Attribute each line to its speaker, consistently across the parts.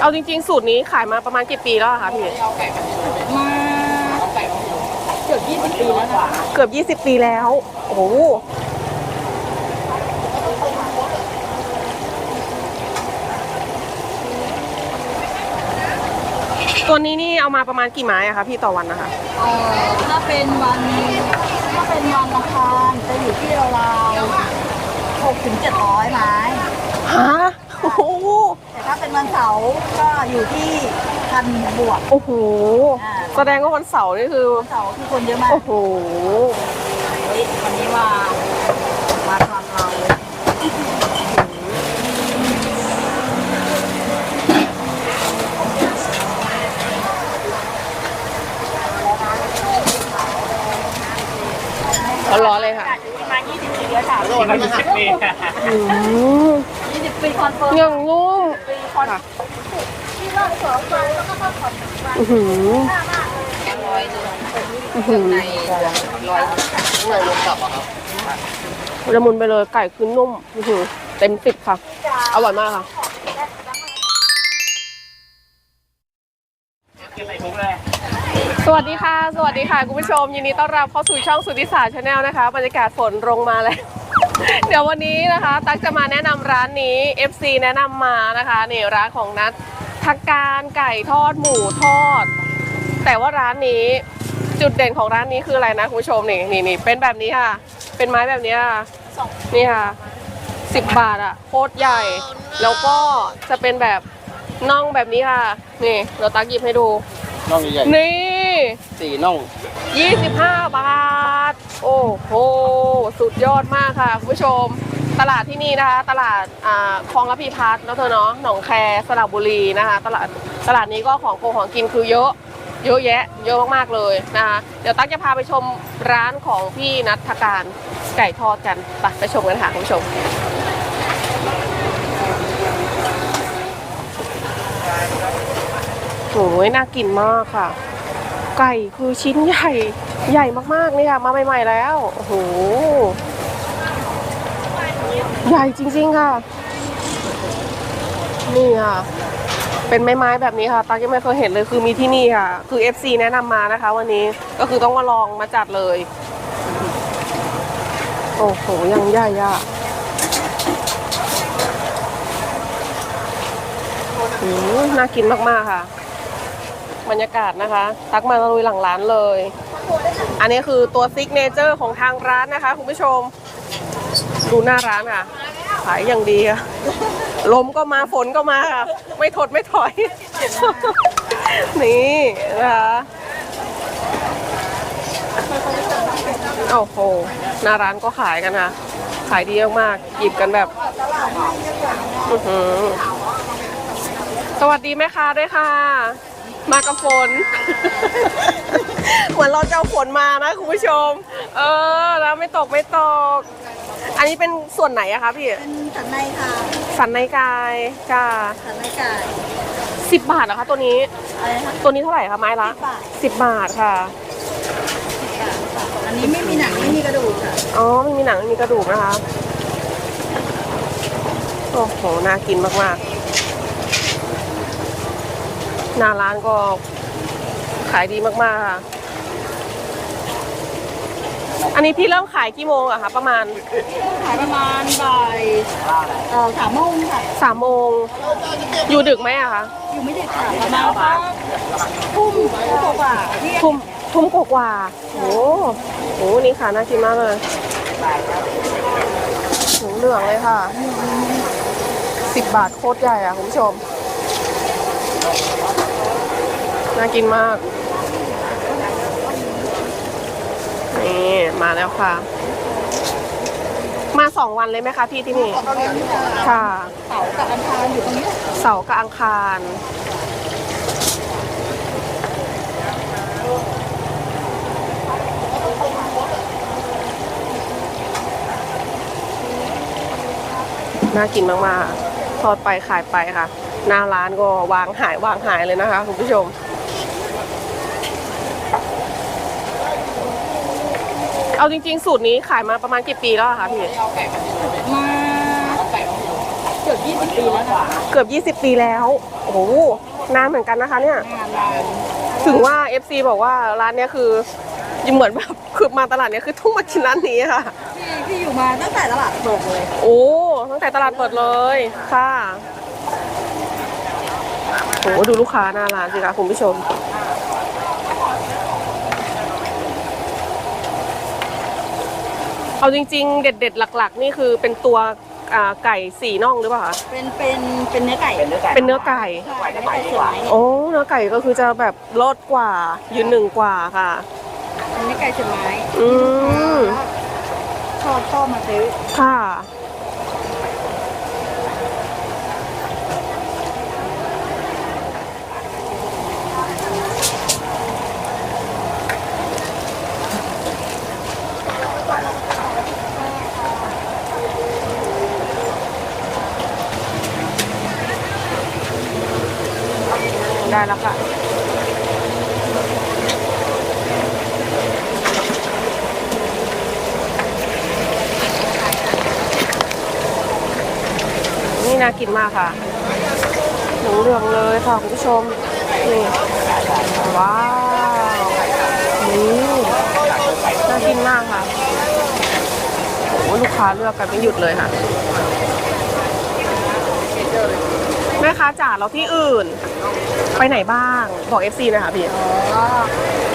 Speaker 1: เอาจริง ๆ สูตรนี้ขายมาประมาณกี่ปีแล้วอะคะพี่
Speaker 2: มาเกือบ 20 ปีแล้วนะคะ
Speaker 1: เกือบ 20 ปีแล้ว โอ้โหตัวนี้นี่เอามาประมาณกี่ไม้อะคะพี่ต่อวันนะคะ
Speaker 2: เอ่อถ้าเป็นวันถ้าเป็นวันอังคารจะอยู่ที่ราวๆ6ถึง700 ไม้
Speaker 1: ฮะโอ้โห
Speaker 2: แต่ ถ้าเป็นวันเสาร์ก็อยู่ที่พันบวก
Speaker 1: โอ้โหแสดงว่าวันเสาร์นี่คือ
Speaker 2: วันเสาร์คือคนเยอะมาก
Speaker 1: โอ้โห
Speaker 2: เฮ้ยวันนี้มามาทำเรา
Speaker 1: ร้อนๆเลยค่ะ
Speaker 2: ประมาณ20ปีแล้วค่ะ
Speaker 3: โลละยี่สิบปี
Speaker 1: อืม
Speaker 2: 20ปีคอนเฟิร์ม
Speaker 1: ยังนุ่ม
Speaker 2: ปี คอน
Speaker 1: ค่ะ
Speaker 2: ที่รอบสองมาแล้วก็ต้องผ่อน
Speaker 1: อื้อหือ
Speaker 2: ร้อยหนึ่ง
Speaker 1: อื้อหือ
Speaker 2: ในร้อย
Speaker 3: ข้างในรวมกลับอะครับ
Speaker 1: ละมุนไปเลยไก่คือนุ่มอื้อหือเต็มสิบค่ะ อร่อยมากค่ะ
Speaker 3: เก็บใส่ถุงเลย
Speaker 1: สวัสดีค่ะ สวัสดีค่ะ คุณผู้ชม ยินดีต้อนรับเข้าสู่ช่องสุทธิศาสตร์ชาแนลนะคะ บรรยากาศฝนลงมาแล้ว เดี๋ยววันนี้นะคะ ตั๊กจะมาแนะนำร้านนี้ FC แนะนำมานะคะนี่ร้านของนัททักการไก่ทอดหมูทอด แต่ว่าร้านนี้จุดเด่นของร้านนี้คืออะไรนะคุณผู้ชมนี่นี่นี่เป็นแบบนี้ค่ะ เป็นไม้แบบนี้ค่ะนี่ค่ะสิบบาทอะโคตรใหญ่ แล้วก็จะเป็นแบบน่องแบบนี้ค่ะ นี่เราตักหยิบให้ดู
Speaker 3: น่องใหญ่
Speaker 1: นี่
Speaker 3: ๆ สี่น่อง
Speaker 1: 25 บาท โอ้โห สุดยอดมากค่ะคุณผู้ชม ตลาดที่นี่นะคะ ตลาดอ่าคลองระพีพัฒน์เนอะเธอเนาะ หนองแคสระบุรีนะคะ ตลาด ตลาดนี้ก็ของโกของกินคือเยอะ เยอะแยะ เยอะมากๆเลยนะคะ เดี๋ยวตั๊กจะพาไปชมร้านของพี่นัทการไก่ทอดกัน ไปไปชมกันค่ะคุณผู้ชม โอ้ยน่ากินมากค่ะ ไก่คือชิ้นใหญ่ใหญ่มากๆเลยค่ะมาใหม่ๆแล้วโอ้โหใหญ่จริง ๆค่ะ นี่ค่ะเป็นไม้ๆแบบนี้ค่ะตายังไม่เคยเห็นเลยคือมีที่นี่ค่ะ คือ FC แนะนำมานะคะ วันนี้ก็คือต้องมาลองมาจัดเลย โอ้โหยังใหญ่อะน่ากินมากๆค่ะ บรรยากาศนะคะ ตักมาตะลุยหลังร้านเลย อันนี้คือตัวซิกเนเจอร์ของทางร้านนะคะคุณผู้ชม ดูหน้าร้านค่ะ ขายอย่างดีค่ะลมก็มาฝนก็มาค่ะ ไม่ทดไม่ถอย นี่นะคะโอ้โหหน้าร้านก็ขายกันค่ะ ขายดีมากๆหยิบกันแบบสวัสดีแม่ค้าด้วยค่ะ มากับฝน เหมือนเราจะเอาฝนมานะคุณผู้ชม เออแล้วไม่ตกไม่ตก อันนี้เป็นส่วนไหนอะคะพี่
Speaker 2: เป็นสันในค่ะ
Speaker 1: สันในกายจ้า
Speaker 2: สันในไก่
Speaker 1: สิบบาทเหรอคะตัวนี้
Speaker 2: อะไรนะคะ
Speaker 1: ตัวนี้เท่าไหร่คะไม้ละ
Speaker 2: บาท
Speaker 1: สิบบาทค่ะ
Speaker 2: อันนี้ไม่มีหนังไม่มีกระดูกค่ะ
Speaker 1: อ๋อไม่มีหนังไม่มีกระดูกนะคะ โอ้โห น่ากินมากๆ หน้าร้านก็ขายดีมากๆค่ะ อันนี้พี่เริ่มขายกี่โมงอะคะประมาณ
Speaker 2: ขายประมาณบ่ายเอ่อสามโมงค่ะ
Speaker 1: สามโมง อยู่ดึกไหมอะคะ
Speaker 2: อยู่ไม่เด็กค่ะประมาณสักทุ่มทุ่มกว่าๆที่
Speaker 1: ทุ่มทุ่มกว่าๆโอ้โหโห นี่ค่ะน่ากินมากเลยหมูเหลืองเลยค่ะ สิบบาทโคตรใหญ่อะคุณผู้ชม น่ากินมาก นี่ มาแล้วค่ะ มาสองวันเลยไหมคะพี่ที่นี่ ค่ะ
Speaker 2: เสากับอังคารอยู่ตรงนี้
Speaker 1: เสาร์กับอังคารน่ากินมากๆทอดไปขายไปค่ะ หน้าร้านก็วางหายวางหายเลยนะคะคุณผู้ชม เอาจริง ๆ สูตรนี้ขายมาประมาณกี่ปีแล้วอะคะพี่
Speaker 2: มาเกือบ20 ปีแล้วนะคะ
Speaker 1: เกือบ 20 ปีแล้ว โอ้โหนานเหมือนกันนะคะเนี่ย
Speaker 2: งานเรา
Speaker 1: ถึงว่า FC บอกว่าร้านเนี้ยคือเหมือนแบบคือมาตลาดเนี้ยคือต้องมากินร้านนี้ค่ะ
Speaker 2: ที่ที่อยู่มาตั้งแต่ตลาดเปิดเลย
Speaker 1: โอ้ตั้งแต่ตลาดเปิดเลยค่ะโหดูลูกค้าหน้าร้านสิคะคุณผู้ชม เอาจริง ๆ เด็ดๆหลัก ๆ นี่คือเป็นตัวอ่าไก่สี่น่องหรือเปล่าคะ
Speaker 2: เป็นเป็นเป็นเนื้อไก่
Speaker 3: เป็นเนื้อไก่
Speaker 1: เป็นเนื้อไก่
Speaker 2: ใช่เนื้อไก่สวย
Speaker 1: โอ้เนื้อไก่ก็คือจะแบบรสกว่ายืนหนึ่งกว่าค่ะ
Speaker 2: เป็นเนื้อไก่สวย
Speaker 1: อืม
Speaker 2: ชอบชอบมาซื้อ
Speaker 1: ค่ะ ได้แล้วค่ะนี่น่ากินมากค่ะหลืองเหลืองเลยค่ะคุณผู้ชม นี่ ว้าวนี่น่ากินมากค่ะโอ้ลูกค้าเลือกกันไม่หยุดเลยค่ะ แม่ค้าจ๋าเราที่อื่น ไปไหนบ้างบอก FC หนะคะพี่
Speaker 2: อ๋อ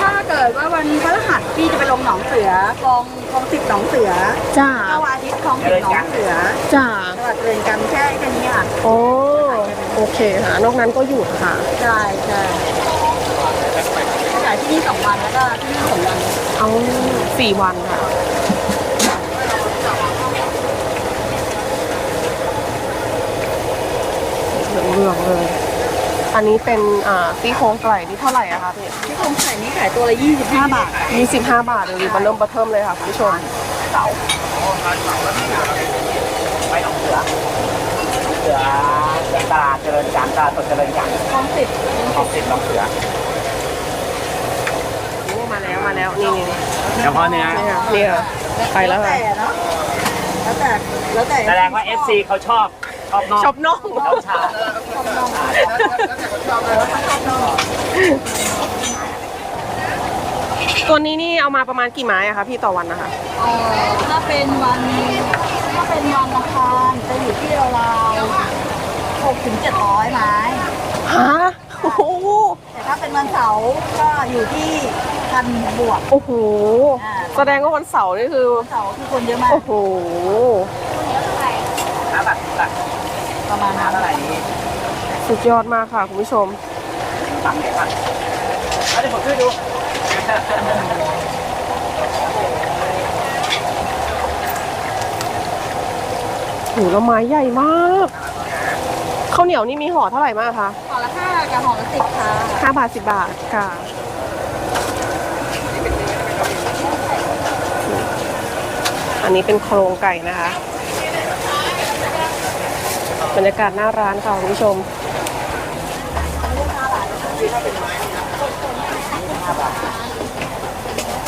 Speaker 2: ถ้าเกิดว่าวันพฤหัสพี่จะไปลงหนองเสือกองกองสิบหนองเสือ
Speaker 1: จ้า
Speaker 2: เข้าวันอาทิตย์คลองสิบหนองเสือ
Speaker 1: จ้า
Speaker 2: จังหวัดเรือนจำแค่แค่นี้ค่ะ
Speaker 1: โอ้ โอเคค่ะ นอกนั้นก็หยุดค่ะ
Speaker 2: ใช่ใช่ขายที่นี่สองวันแล้วก็ที่นี่สองวัน
Speaker 1: เอาสี่วันค่ะ เหลืองเหลืองๆเลย อันนี้เป็นอ่าซี่โครงไก่นี่เท่าไหร่อะคะพี่
Speaker 2: ที่โครงไข่นี้ขายตัวละ25 บาท
Speaker 1: ยี่สิบห้าบาทเลยมันเริ่มประเทิมเลยค่ะคุณผู้ชม
Speaker 3: ไปหนองเสือเสือเสือตลาดเจริญจันทร์ตลาดสดเจริญจันทร์
Speaker 2: คลองสิบ
Speaker 3: ออกสิบหนองเสือ
Speaker 1: โอ้มาแล้วมาแล้วนี่นี่นี่
Speaker 3: เฉพาะเนื้อ
Speaker 1: นี่ค่ะนี่ค่ะไปแล้ว
Speaker 2: แต่
Speaker 1: ค่ะ
Speaker 2: เนาะแล้วแต่แล้วแต่
Speaker 3: แสดงว่า FC เขาชอบ ชอบนอก
Speaker 1: ชอบน่อง
Speaker 3: ชอบชา
Speaker 1: ตัวนี้นี่เอามาประมาณกี่ไม้อะคะพี่ต่อวันนะคะ
Speaker 2: เอ่อถ้าเป็นวันถ้าเป็นวันอังคารจะอยู่ที่ราวๆหกถึงเจ็ดร้อยไม้
Speaker 1: ฮะ โอ้โห
Speaker 2: แต่ถ้าเป็นวันเสาร์ก็อยู่ที่พันบวก
Speaker 1: โอ้โหแสดงว่าวันเสาร์นี่คือ
Speaker 2: วันเสาร์คือคนเยอะมาก
Speaker 1: โอ้โห
Speaker 3: น้ำแบบแบบ
Speaker 2: ประมาณนั้น
Speaker 3: น้ำอะไรนี้
Speaker 1: สุดยอดมากค่ะคุณผู้ชม
Speaker 3: ตักเลยค่ะเอาเดี๋ยวผมช่วยดู
Speaker 1: โหแล้วไม้ใหญ่มากข้าวเหนียวนี่มีห่อเท่าไหร่มากคะ
Speaker 2: ห่อละห้ากับห่อละสิบค่ะ
Speaker 1: ห้าบาทสิบบาทค่ะ อันนี้เป็นโครงไก่นะคะ บรรยากาศหน้าร้านค่ะคุณผู้ชม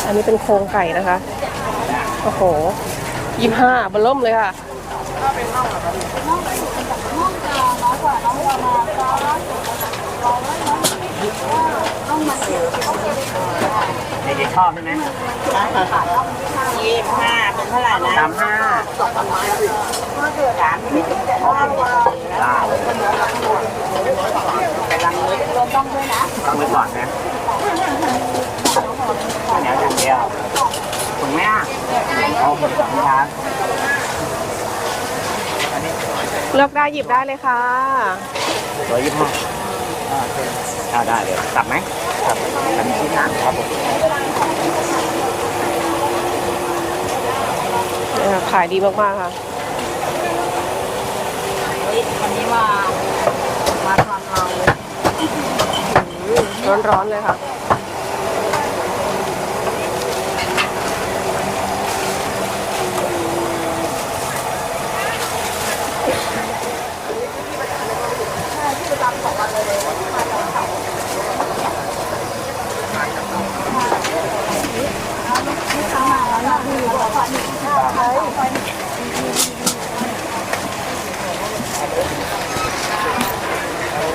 Speaker 1: อันนี้เป็นโครงไก่นะคะ โอ้โหยี่ห้าบลล่มเลยค่ะ
Speaker 2: น้องจะน้อยกว่าน้องประมาณก็ต้องมาเสีย
Speaker 3: เด็กๆชอบใช่ไหม
Speaker 2: ยี่ห้าเป็นเท่าไหร่นะ
Speaker 3: สามห้า
Speaker 2: สามสิบแต่ว่า
Speaker 3: ได้
Speaker 2: รวมต้องด้วยนะ
Speaker 3: ต้องไว้ก่อนนะข้าวเหนียวอย่างเดียวถูกไหมอะเอาผมสองร้าน
Speaker 1: เลือกได้หยิบได้เลยค่ะ
Speaker 3: ร้อยยี่สิบห้าอ่าโอเคอ่าได้เลยกลับไหม กลับทำชิ้นนะครับผม
Speaker 1: เนี่ยค่ะขายดีมากๆค่ะ
Speaker 2: วันนี้มา มาทำเรา
Speaker 1: ร้อนๆเลยค่ะ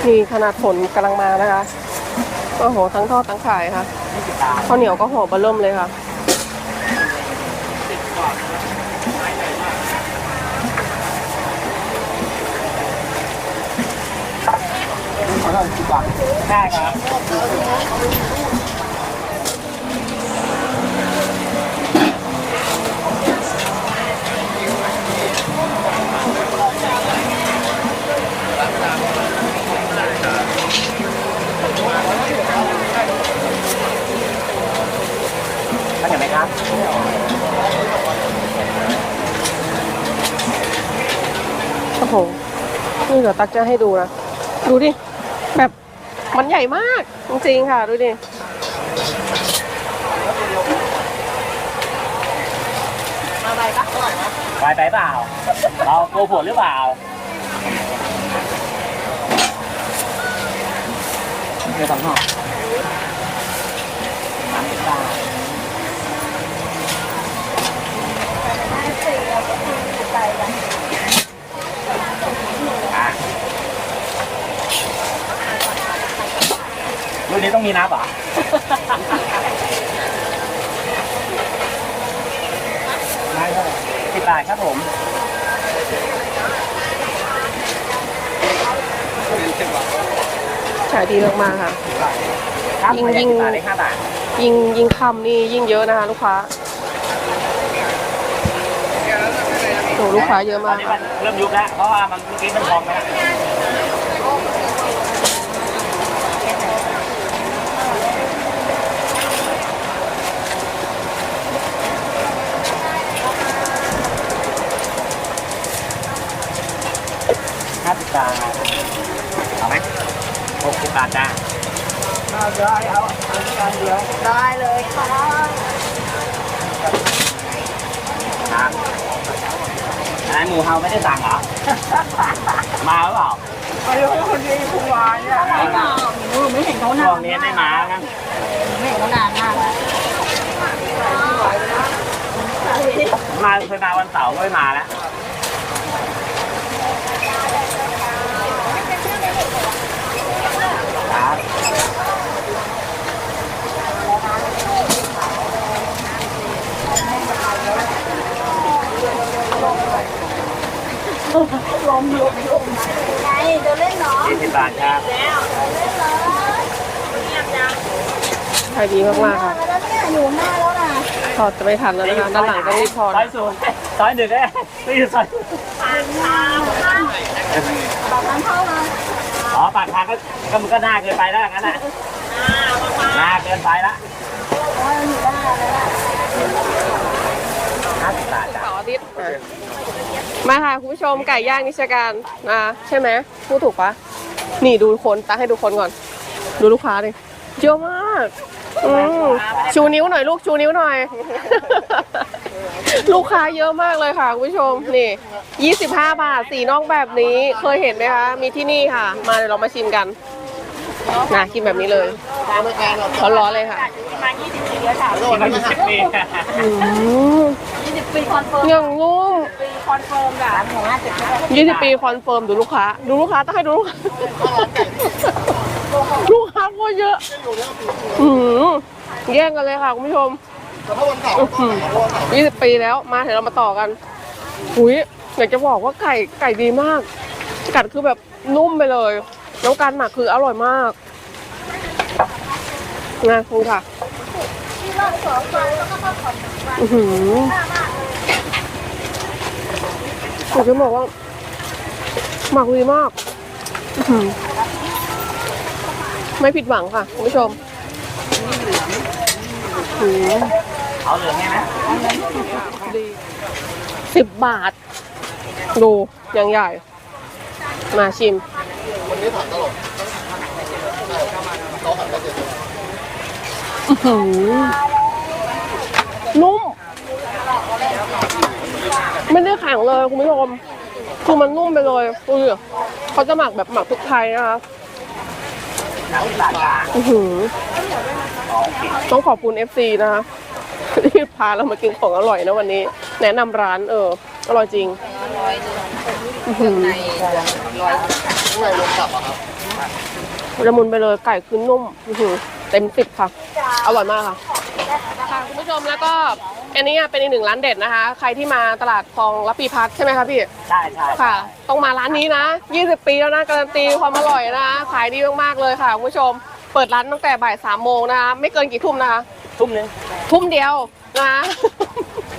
Speaker 1: นี่ขนาดฝนกำลังมานะคะโอ้โหทั้งทอดทั้งขายค่ะ
Speaker 3: ยี่สิบบาท
Speaker 1: ข้าวเหนียวก็ห่อเบะเริ่มเลยค่ะ
Speaker 3: ขอโทษสิบบาทได้ครับ ท่านเห็น ไหมครับ
Speaker 1: โอ้โหนี่เดี๋ยวตักจะให้ดูนะ ดูดิ แบบมันใหญ่มาก จริงๆค่ะ ดูดิ
Speaker 3: ไปไปเปล่า เราโกผลหรือเปล่าเดี๋ยวสองห่อสามสิบบาท อะรุ่นนี้ต้องมีนับเหรอได้เท่าไหร่สิบบาทครับผม
Speaker 1: ขายดีมากๆค่ะ
Speaker 3: ครับ
Speaker 1: ยิ่ง
Speaker 3: ไม่ได้
Speaker 1: ยิ่ง
Speaker 3: สิบบาทได้ห้าบาท
Speaker 1: ยิ่งยิ่งคำนี่ยิ่งเยอะนะคะลูกค้า โอ้ลูกค้าเยอะมาก
Speaker 3: เริ่มยุบแล้วเพราะว่ามันเมื่อกี้มันพองแล้วห้าสิบบาทเอาไหมหกสิบบาทจ้าเอาเดี๋ยวเอาเอาเอาเดียว
Speaker 2: ได้เลยค่ะ
Speaker 3: ครับอันนั้นหมูเฮาไม่ได้สั่งเหรอ มาหรือเปล่า
Speaker 2: ไม่รู้คนนี้คุณวานเนี่ย ไม่เปล่าหนูไม่เห็นเขานา
Speaker 3: ช่วนงนี้ไม่มาแล้วนะ
Speaker 2: ไม่เห็นเขานานมากแล้ว
Speaker 3: มาเคยมาวันเสาร์ก็ไม่มาแล้วครับ
Speaker 2: ลมลมลมไง เดินเล่นเนาะ
Speaker 3: ยี่สิบบาทครับ
Speaker 1: ขายดีมากๆค่ะ
Speaker 2: แล้วเนี่ยอยู่หน้าแล้วนะ
Speaker 1: ถอดจะไม่ทันแล้วนะคะด้านหลังก็รีบถอด
Speaker 3: ซอยศูนย์ซอยหนึ่งเอ้ยไม่อยู่ซอย
Speaker 2: ปากทางปากทางเข้ามา
Speaker 3: อ๋อปากทางก็ก็มันก็หน้าเกินไปแล้วงั้นน่ะหน้าเกินไปละ
Speaker 2: ว่าอยู่หน้าเลยล่ะ
Speaker 3: ห้าสิบบาทจ้ะ
Speaker 1: มาค่ะคุณผู้ชมไก่ย่างนิชการนะใช่ไหมพูดถูกปะนี่ดูคนตักให้ดูคนก่อน ดูลูกค้าดิเยอะมากอืมชูนิ้วหน่อยลูกชูนิ้วหน่อย ลูกค้าเยอะมากเลยค่ะคุณผู้ชมนี่25 บาทสีนอกแบบนี้เคยเห็นไหมคะ มีที่นี่ค่ะ มาเดี๋ยวเรามาชิมกันนะกินแบบนี้เลยร้อนๆเลยค่ะ
Speaker 2: มา20ปีแล้วค่ะ
Speaker 3: ที่มัน ยี่สิบปี
Speaker 1: อืม
Speaker 2: 20ปีคอนเฟิร์ม
Speaker 1: อย่างนุ่ม
Speaker 2: ปีคอนเฟิร์มค่ะหมูห้าสิบใช่ไหม
Speaker 1: ยี่สิบปีคอนเฟิร์มดูลูกค้า ดูลูกค้าต้องให้ดูลูกค้าลูกค้าโคตรเยอะ อืมแย่งกันเลยค่ะคุณผู้ชมยี่สิบปีแล้วมาเดี๋ยวเรามาต่อกันหุยอยากจะบอกว่าไก่ไก่ดีมาก กัดคือแบบนุ่มไปเลยแล้วการหมักคืออร่อยมากนะคุณค่ะ อือหืออยากจะบอกว่าหมักดีมาก อือหือไม่ผิดหวังค่ะคุณผู้ชมอือหือ
Speaker 3: เอาเหลืองไงไหม
Speaker 1: ดีสิบบาท ดูยังใหญ่ มาชิมอื้อหือนุ่ม ไม่ได้แข็งเลยคุณผู้ชมคือมันนุ่มไปเลยดูดิเขาจะหมักแบบหมักพริกไทยนะคะอื้อหือต้องขอบคุณ FC นะคะที่พาเรามากินของอร่อยนะวันนี้ แนะนำร้านเอออร่อยจริงอื้อหือ
Speaker 2: ร้อย
Speaker 1: ละมุนไปเลยไก่คือนุ่มอื้อหือเต็มสิบค่ะ อร่อยมากค่ะ ค่ะคุณผู้ชมแล้วก็อันนี้เป็นอีกหนึ่งร้านเด็ดนะคะ ใครที่มาตลาดคลองรับปีพัฒน์ใช่ไหมคะพี่
Speaker 3: ใช่ใช่
Speaker 1: ค่ะ ต้องมาร้านนี้นะ 20 ปีแล้วนะการันตีความอร่อยนะคะขายดีมากๆเลยค่ะคุณผู้ชมเปิดร้านตั้งแต่บ่ายสามโมงนะคะไม่เกินกี่ทุ่มนะคะ
Speaker 3: ทุ่มหนึง
Speaker 1: ทุ่มเดียวนะคะ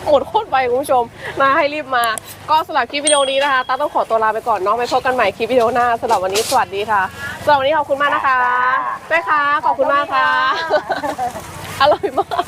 Speaker 1: หมดโคตรไวคุณผู้ชมนะให้รีบมา ก็สำหรับคลิปวิดีโอนี้นะคะตาต้องขอตัวลาไปก่อนเนาะไปพบกันใหม่คลิปวิดีโอหน้าสำหรับวันนี้สวัสดีค่ะ สำหรับวันนี้ขอบคุณมากนะคะแม่ค้าขอบคุณมากค่ะ อร่อยมาก